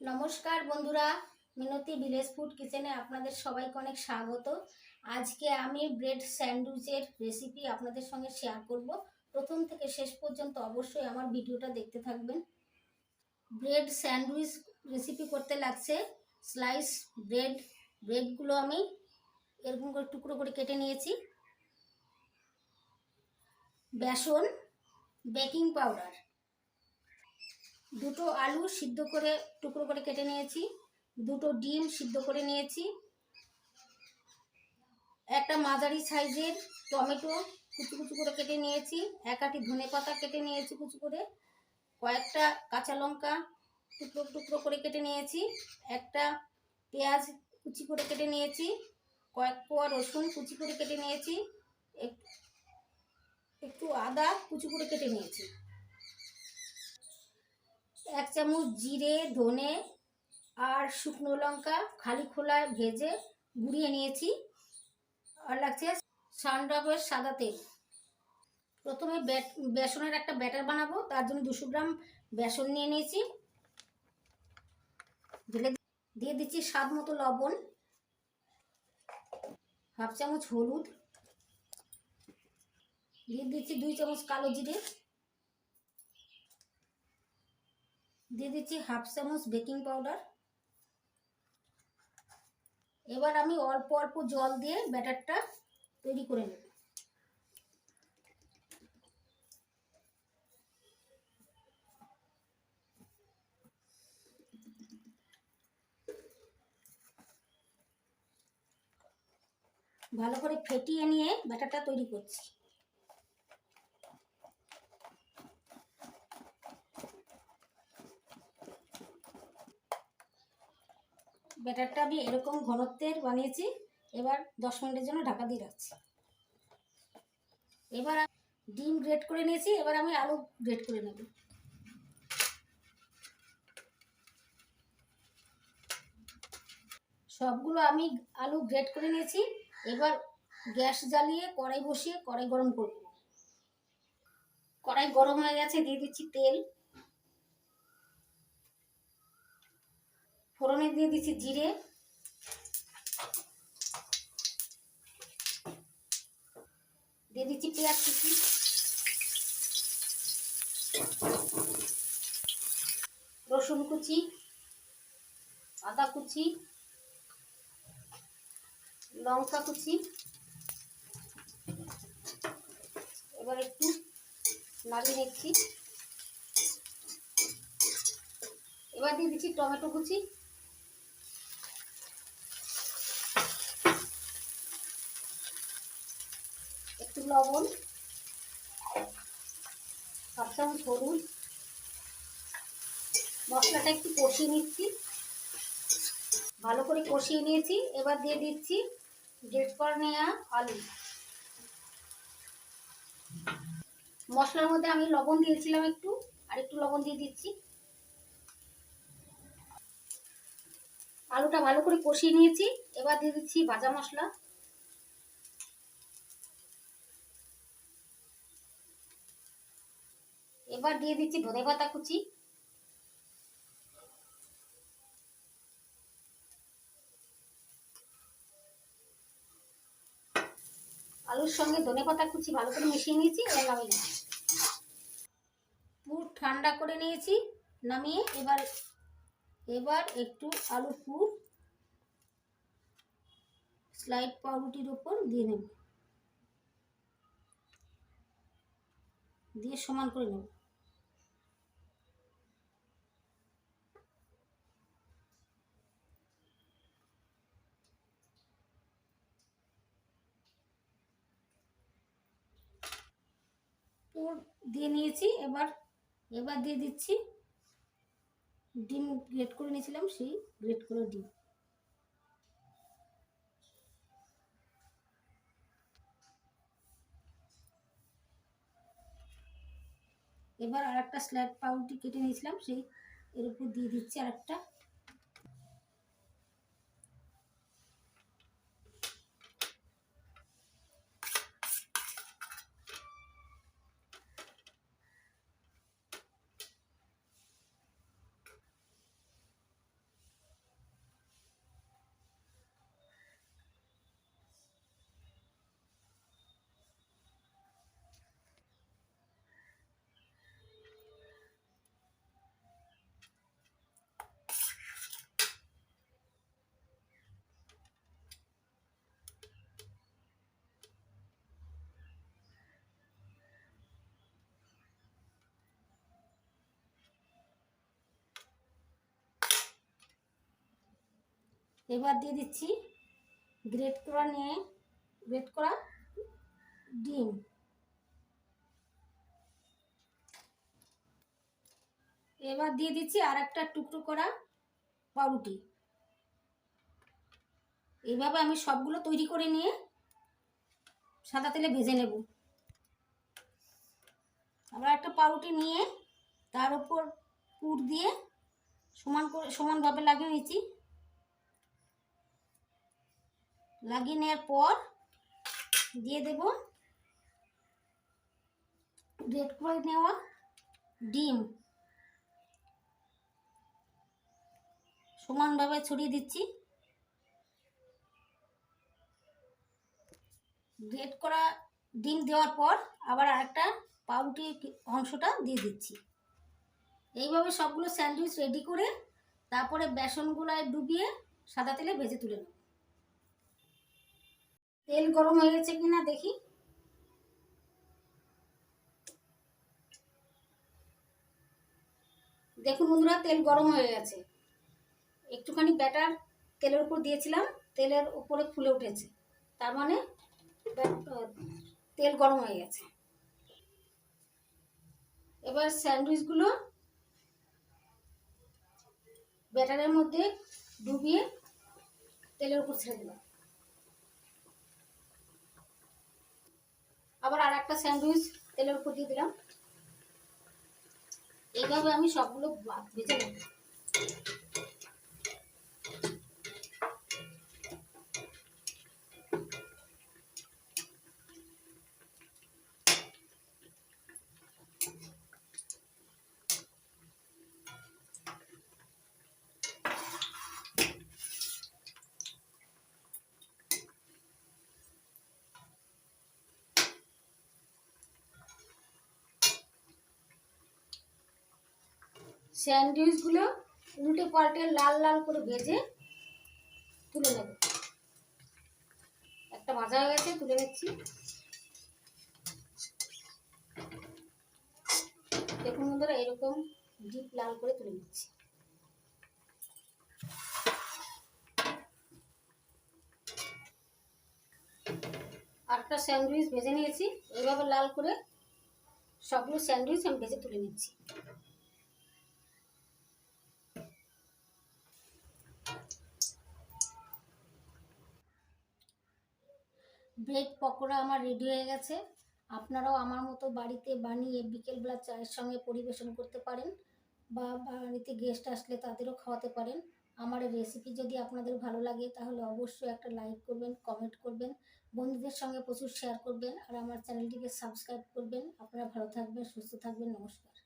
নমস্কার বন্ধুরা, মিনতি village food কিচেনে আপনাদের সবাইকে অনেক স্বাগত। আজকে আমি ব্রেড স্যান্ডউইচের রেসিপি আপনাদের সঙ্গে শেয়ার করব। প্রথম থেকে শেষ পর্যন্ত অবশ্যই আমার ভিডিওটা দেখতে থাকবেন। ব্রেড স্যান্ডউইচ রেসিপি করতে লাগছে। স্লাইস ব্রেড ব্রেডগুলো আমি এরকম করে টুকরো করে কেটে নিয়েছি। বেসন বেকিং পাউডার দুটো আলু সিদ্ধ করে, টুকরো করে কেটে নিয়েছি। দুটো ডিম সিদ্ধ করে নিয়েছি। একটা মাঝারি সাইজের টমেটো কুচু কুচু করে কেটে নিয়েছি। এক আটি ধনে পাতা কেটে নিয়েছি কুচু করে। কয়েকটা কাঁচা লঙ্কা টুকরো টুকরো করে কেটে নিয়েছি। একটা পেঁয়াজ কুচি করে কেটে নিয়েছি। কয়েক পোয়া রসুন কুচি করে কেটে নিয়েছি। এক- একটু আদা কুচি করে কেটে নিয়েছি। এক চামচ জিরে, ধনে আর শুকনো লঙ্কা খালি খোলায় ভেজে গুঁড়িয়ে নিয়েছি। আর লাগছে সানড্রপের সাদা তেল। প্রথমে বেসনের একটা ব্যাটার বানাবো, তার জন্য দুশো গ্রাম বেসন নিয়ে নিয়েছি। ঢেলে দিয়ে দিচ্ছি স্বাদ মতো লবণ। হাফ চামচ হলুদ। দিয়ে দিচ্ছি দুই চামচ কালো জিরে। দিয়ে দিচ্ছি হাফ চামচ বেকিং পাউডার। এবার আমি অল্প অল্প জল দিয়ে ব্যাটারটা তৈরি করে নেব। ভালো করে ফেটিয়ে নিয়ে ব্যাটারটা তৈরি করছি। ব্যাটারটা আমি এরকম ঘনত্বের বানিয়েছি। এবার দশ মিনিটের জন্য ঢাকা দিয়ে রাখছি। এবার ডিম গ্রেট করে নিয়েছি, এবার আমি আলু গ্রেট করে নেব। সবগুলো আমি আলু গ্রেট করে নিয়েছি। এবার গ্যাস জ্বালিয়ে কড়াই বসিয়ে কড়াই গরম করব। কড়াই গরম হয়ে গেছে, দিয়ে দিচ্ছি তেল। ফোড়নে দিয়ে দিচ্ছি জিরে। দিয়ে দিচ্ছি পেঁয়াজ কুচি। রসুন কুচি, আদা কুচি, লঙ্কা কুচি। এবার একটু নাড়িয়ে নিচ্ছি। এবার দিয়ে দিচ্ছি টমেটো কুচি একটু লবণ, হাফ চামচ হলুদ, মশলাটা একটু কষিয়ে নিচ্ছি। ভালো করে কষিয়ে নিয়েছি। এবার দিয়ে দিচ্ছি গ্রেট করে নেওয়া আলু। মশলার মধ্যে আমি লবণ দিয়েছিলাম একটু, আর একটু লবণ দিয়ে দিচ্ছি। আলুটা ভালো করে কষিয়ে নিয়েছি। এবার দিয়ে দিচ্ছি ভাজা মশলা। এবার দিয়ে দিচ্ছি ধনে পাতা কুচি। আলুর সঙ্গে ধনে পাতা কুচি ভালো করে মিশিয়ে নিয়েছি, এবার পুর ঠান্ডা করে নিয়েছি, নামিয়ে এবার এবার একটু আলু পুর, স্লাইড পাউরুটির উপর দিয়ে নেব। দিয়ে সমান করে নেব পুর দিয়ে নিয়েছি, এবার এবার দিয়ে দিচ্ছি ডিম গ্রেট করে নিয়েছিলাম, সেই গ্রেট করে ডিম। এবার আর একটা স্ল্যাব পাউরুটি কেটে নিয়েছিলাম, সেই এর উপর দিয়ে দিচ্ছি আর একটা এবার দিয়ে দিচ্ছি গ্রেট করা নিয়ে, গ্রেট করা ডিম। এবার দিয়ে দিচ্ছি আর একটা টুকরো করা পাউরুটি। এইভাবে আমি সবগুলো তৈরি করে নিয়ে সাদা তেলে ভেজে নেব। আবার একটা পাউরুটি নিয়ে তার উপর পুর দিয়ে সমান করে সমানভাবে লাগিয়ে নিচ্ছি। লাগিয়ে নেওয়ার পর দিয়ে দেব গ্রেট করে নেওয়া ডিম। সমানভাবে ছড়িয়ে দিচ্ছি। গ্রেট করা ডিম দেওয়ার পর আবার আরেকটা পাউরুটির কি- অংশটা দিয়ে দিচ্ছি। এইভাবে সবগুলো স্যান্ডউইচ রেডি করে তারপরে বেসনগুলায় ডুবিয়ে সাদা তেলে ভেজে তুলে নেব। তেল গরম হয়ে গেছে কিনা দেখি। দেখুন বন্ধুরা, তেল গরম হয়ে গেছে। একটুখানি ব্যাটার তেলের উপর দিয়েছিলাম, তেলের উপরে ফুলে উঠেছে। তার মানে তেল গরম হয়ে গেছে। এবার স্যান্ডউইচগুলো ব্যাটারের মধ্যে ডুবিয়ে তেলের উপর ছেড়ে দিলাম। আবার আর একটা স্যান্ডউইচ তেলের উপর দিয়ে দিলাম। এইভাবে আমি সবগুলো ভেজে নেব। স্যান্ডউইচগুলো উল্টে পাল্টে লাল লাল করে ভেজে তুলে নেব। একটা ভাজা হয়ে গেছে, তুলে নিচ্ছি। দেখুন বন্ধুরা, এরকম ডিপ লাল করে তুলে নিচ্ছি। আরেকটা স্যান্ডউইচ ভেজে নিয়েছি। এইভাবে লাল করে সবগুলো স্যান্ডউইচ আমি ভেজে তুলে নিচ্ছি। ব্রেড পকোড়া আমার রেডি হয়ে গেছে। আপনারাও আমার মতো বাড়িতে বানিয়ে বিকেলবেলা চায়ের সঙ্গে পরিবেশন করতে পারেন বা বাড়িতে গেস্ট আসলে তাদেরও খাওয়াতে পারেন। আমার রেসিপি যদি আপনাদের ভালো লাগে তাহলে অবশ্যই একটা লাইক করবেন কমেন্ট করবেন, বন্ধুদের সঙ্গে প্রচুর শেয়ার করবেন, আর আমার চ্যানেলটিকে সাবস্ক্রাইব করবেন। আপনারা ভালো থাকবেন, সুস্থ থাকবেন, নমস্কার।